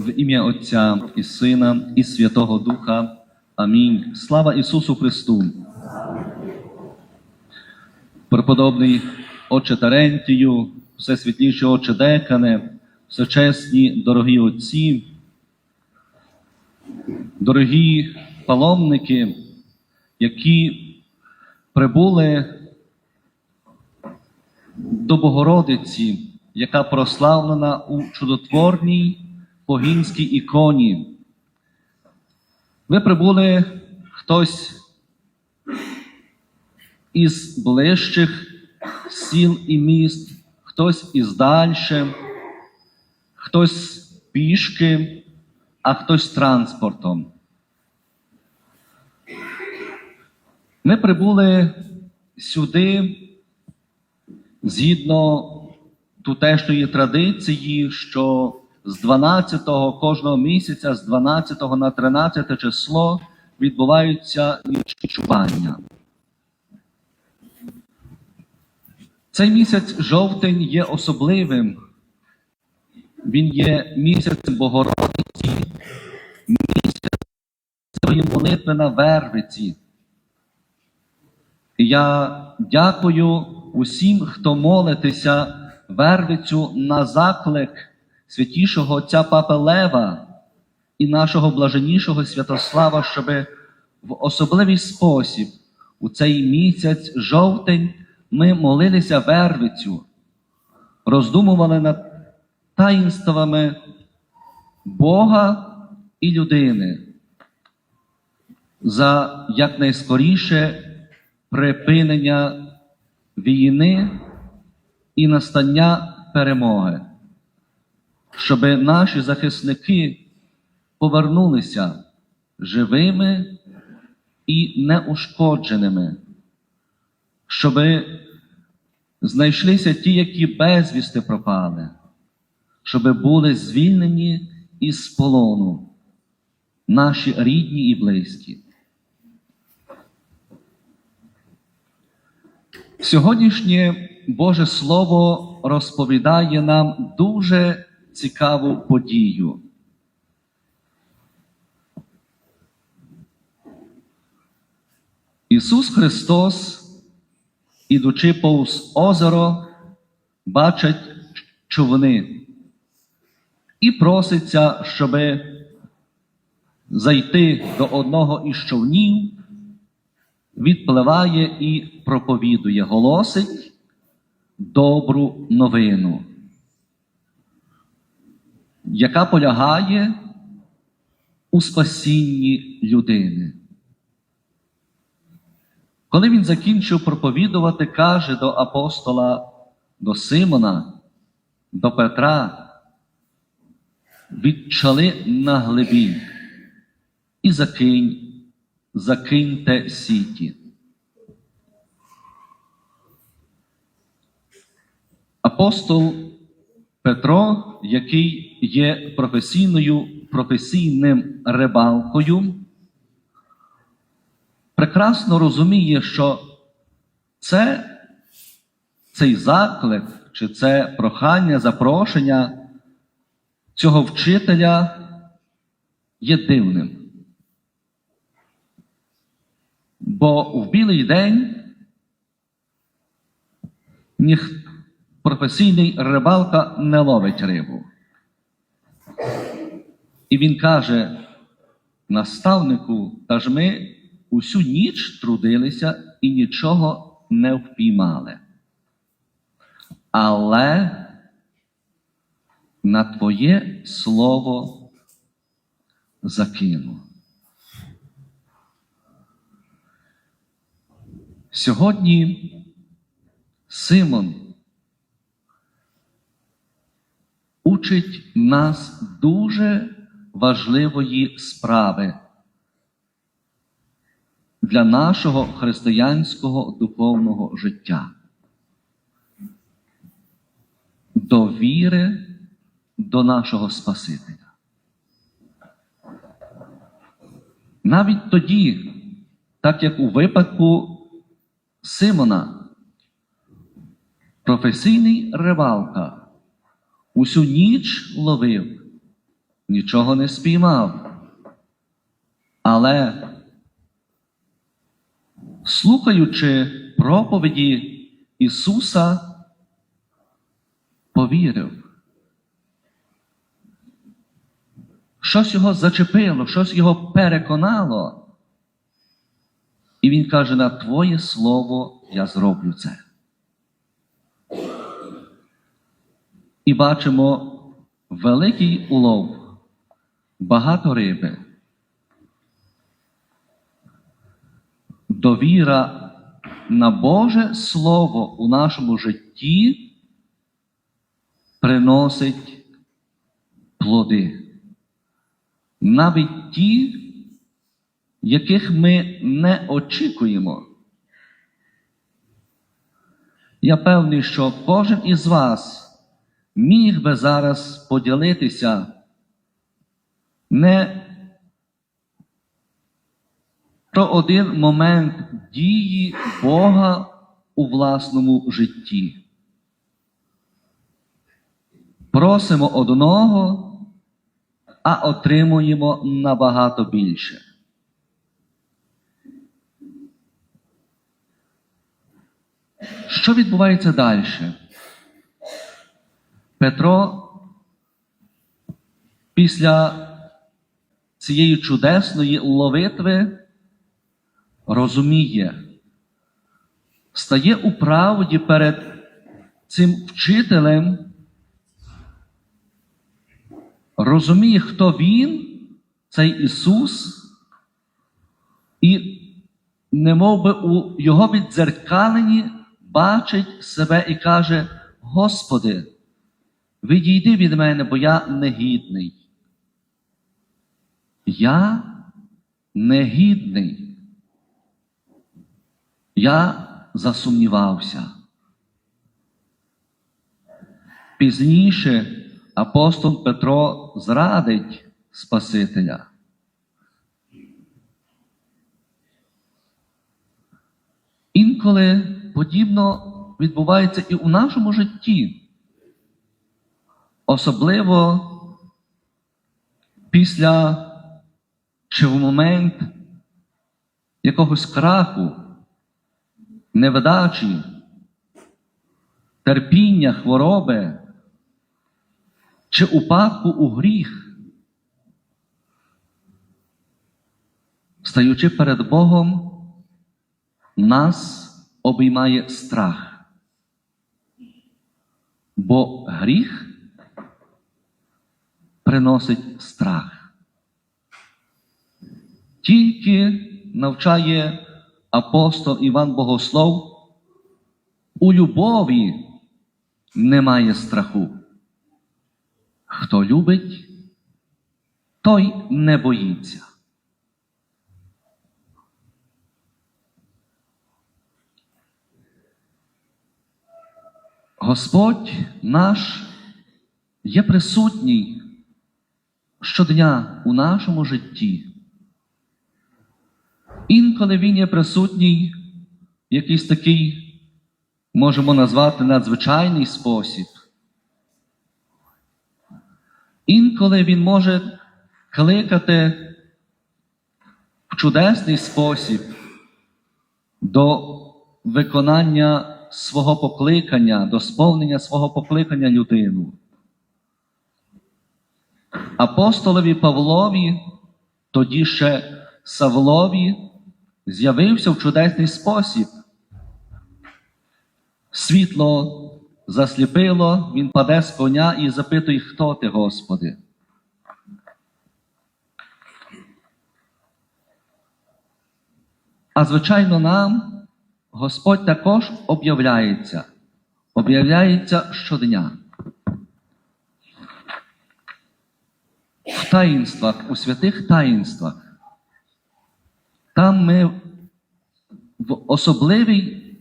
В ім'я Отця і Сина, і Святого Духа. Амінь. Слава Ісусу Христу. Преподобний Отче Терентію, Всесвітліший Отче Декане, всечесні дорогі отці, дорогі паломники, які прибули до Богородиці, яка прославлена у чудотворній богінській іконі. Ви прибули хтось із ближчих сіл і міст, хтось із дальше, хтось пішки, а хтось транспортом. Ми прибули сюди згідно тутешньої традиції, що з 12-го кожного місяця, з 12 на 13 число відбуваються відчування. Цей місяць жовтень є особливим. Він є місяцем Богородиці, місяцем молитви на Вервиці. І я дякую усім, хто молитеся Вервицю на заклик святішого отця Папи Лева і нашого блаженнішого Святослава, щоб в особливий спосіб у цей місяць жовтень ми молилися Вервицю, роздумували над таїнствами Бога і людини за якнайскоріше припинення війни і настання перемоги, щоб наші захисники повернулися живими і неушкодженими, щоб знайшлися ті, які безвісти пропали, щоб були звільнені із полону, наші рідні і близькі. Сьогоднішнє Боже Слово розповідає нам дуже цікаву подію. Ісус Христос, ідучи повз озеро, бачить човни і проситься, щоби зайти до одного із човнів, відпливає і проповідує, голосить добру новину, яка полягає у спасінні людини. Коли він закінчив проповідувати, каже до апостола, до Симона, до Петра, відчали на глибі і закинь, закиньте сіті. Апостол Петро, який є професійною, професійним рибалкою, прекрасно розуміє, що це, цей заклик чи це прохання, запрошення цього вчителя є дивним. Бо в білий день ніхто професійний рибалка не ловить рибу. І він каже наставнику, та ж ми усю ніч трудилися і нічого не впіймали. Але на Твоє слово закину. Сьогодні Симон учить нас дуже важливої справи для нашого християнського духовного життя. Довіри до нашого Спасителя. Навіть тоді, так як у випадку Симона, професійний рибалка усю ніч ловив, нічого не спіймав. Але, слухаючи проповіді Ісуса, повірив. Щось його зачепило, щось його переконало. І він каже: на Твоє слово я зроблю це. І бачимо великий улов, багато риби. Довіра на Боже Слово у нашому житті приносить плоди. Навіть ті, яких ми не очікуємо. Я певний, що кожен із вас міг би зараз поділитися не про один момент дії Бога у власному житті. Просимо одного, а отримуємо набагато більше. Що відбувається далі? Петро після цієї чудесної ловитви розуміє, стає у правді перед цим вчителем, розуміє, хто він, цей Ісус, і немов би у Його віддзеркаленні бачить себе і каже: Господи, відійди від мене, бо я негідний. Я негідний. Я засумнівався. Пізніше апостол Петро зрадить Спасителя. Інколи подібно відбувається і у нашому житті. Особливо після чи в момент якогось краху, невдачі, терпіння, хвороби чи упадку у гріх. Стаючи перед Богом, нас обіймає страх. Бо гріх приносить страх. Тільки навчає апостол Іван Богослов, у любові немає страху. Хто любить, той не боїться. Господь наш є присутній щодня у нашому житті. Інколи Він є присутній в якийсь такий, можемо назвати надзвичайний спосіб. Інколи Він може кликати в чудесний спосіб до виконання свого покликання, до сповнення свого покликання людину. Апостолові Павлові, тоді ще Савлові, з'явився в чудесний спосіб. Світло засліпило, він паде з коня і запитує, хто ти, Господи. А звичайно, нам Господь також об'являється, об'являється щодня. В таїнствах, у святих таїнствах. Там ми в особливий,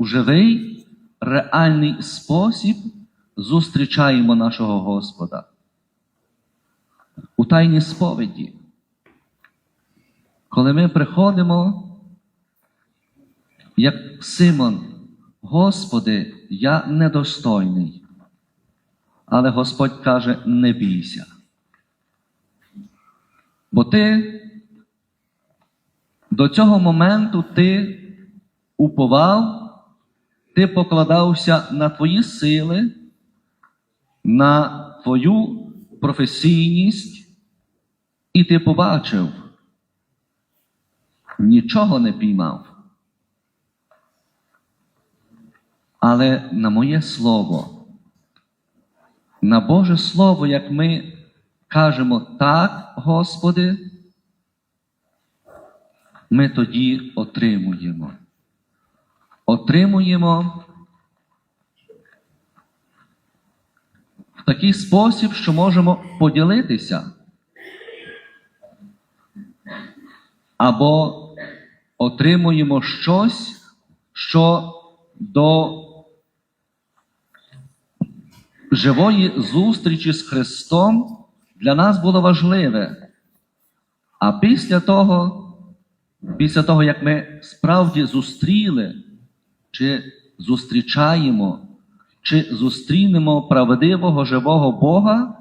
живий, реальний спосіб зустрічаємо нашого Господа. У тайній сповіді. Коли ми приходимо, як Симон, Господи, я недостойний. Але Господь каже: не бійся. Бо ти до цього моменту ти уповав, ти покладався на твої сили, на твою професійність, і ти побачив, нічого не піймав. Але на моє слово, на Боже Слово, як ми кажемо так, Господи, ми тоді отримуємо. Отримуємо в такий спосіб, що можемо поділитися. Або отримуємо щось, що до живої зустрічі з Христом для нас було важливе. А після того, після того, як ми справді зустріли, чи зустрічаємо, чи зустрінемо правдивого живого Бога,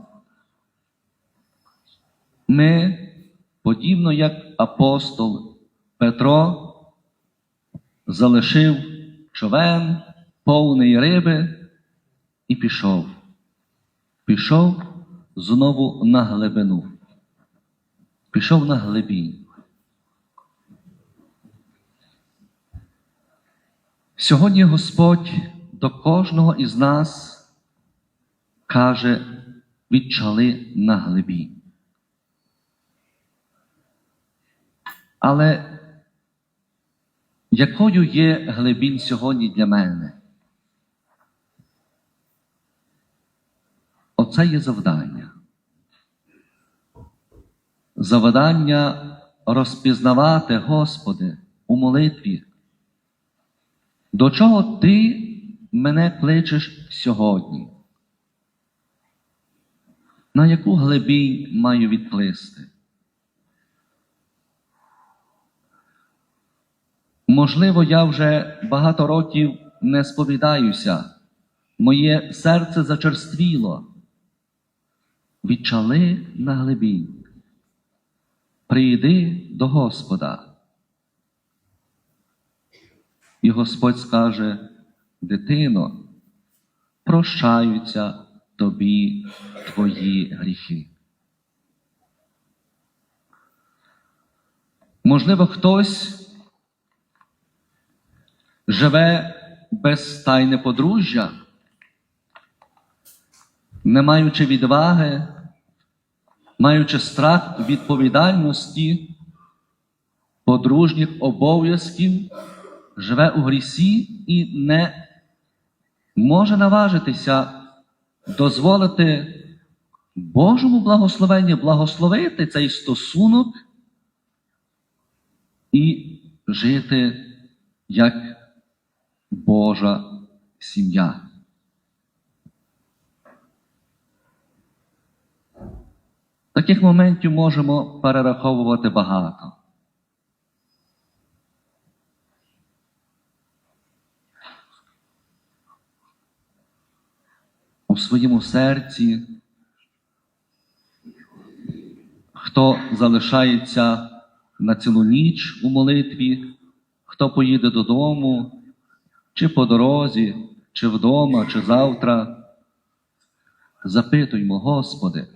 ми, подібно як апостол Петро, залишив човен повний риби і пішов. Пішов знову на глибину. Пішов на глибінь. Сьогодні Господь до кожного із нас каже, відчали на глибі. Але якою є глибінь сьогодні для мене? Оце є завдання. Завдання розпізнавати, Господи, у молитві. До чого ти мене кличеш сьогодні? На яку глибінь маю відплисти? Можливо, я вже багато років не сповідаюся, моє серце зачерствіло. Відчали на глибінь. Прийди до Господа. І Господь скаже, дитино, прощаються тобі твої гріхи. Можливо, хтось живе без тайне подружжя, не маючи відваги, маючи страх відповідальності, подружніх обов'язків, живе у грісі і не може наважитися дозволити Божому благословенню благословити цей стосунок і жити як Божа сім'я. Таких моментів можемо перераховувати багато. У своєму серці, хто залишається на цілу ніч у молитві, хто поїде додому, чи по дорозі, чи вдома, чи завтра. Запитуймо, Господи,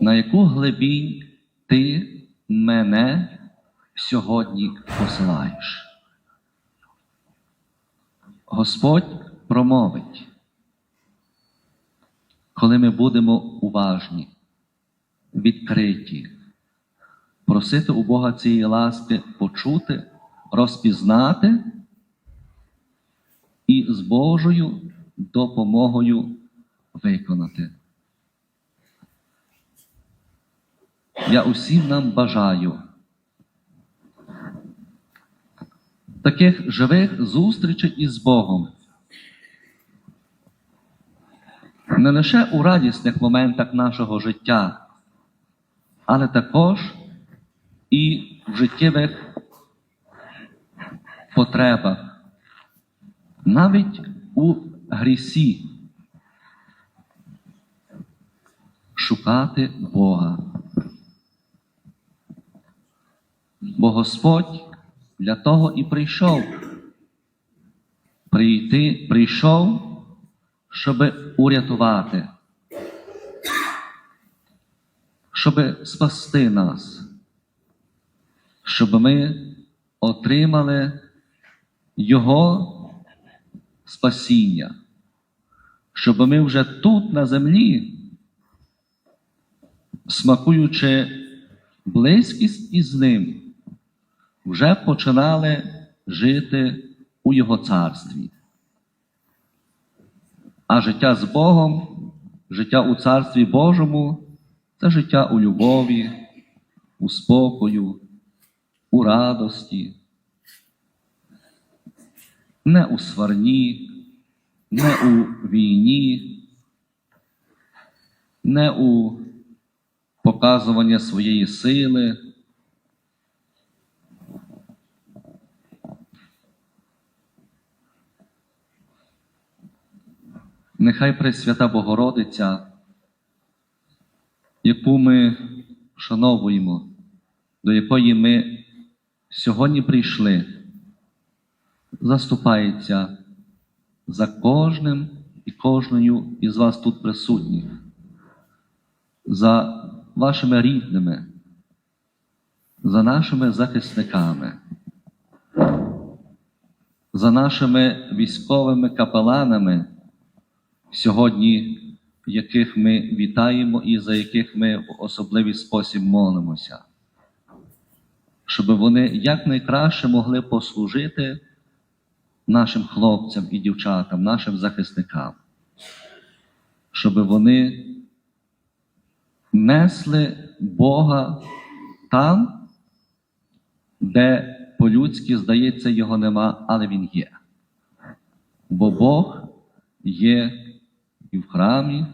на яку глибінь Ти мене сьогодні посилаєш? Господь промовить, коли ми будемо уважні, відкриті, просити у Бога цієї ласки почути, розпізнати і з Божою допомогою виконати. Я усім нам бажаю таких живих зустрічей із Богом. Не лише у радісних моментах нашого життя, але також і в життєвих потребах, навіть у грісі. Шукати Бога, Бо Господь для того і прийшов. Прийти, прийшов, щоб урятувати, щоб спасти нас, щоб ми отримали Його спасіння, щоб ми вже тут, на землі, смакуючи близькість із ним, вже починали жити у Його царстві. А життя з Богом, життя у Царстві Божому це життя у любові, у спокою, у радості, не у сварні, не у війні, не у показування своєї сили. Нехай Пресвята Богородиця, яку ми вшановуємо, до якої ми сьогодні прийшли, заступається за кожним і кожною із вас тут присутніх, за вашими рідними, за нашими захисниками, за нашими військовими капеланами, сьогодні яких ми вітаємо і за яких ми в особливий спосіб молимося, щоб вони якнайкраще могли послужити нашим хлопцям і дівчатам, нашим захисникам, щоб вони несли Бога там, де по-людськи, здається, його нема, але Він є. Бо Бог є і в храмі,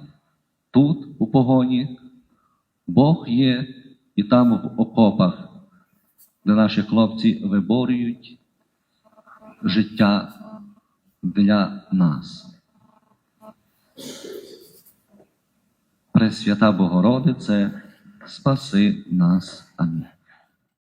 тут, у погоні, Бог є і там в окопах, де наші хлопці виборюють життя для нас. Пресвята Богородице, спаси нас. Амінь.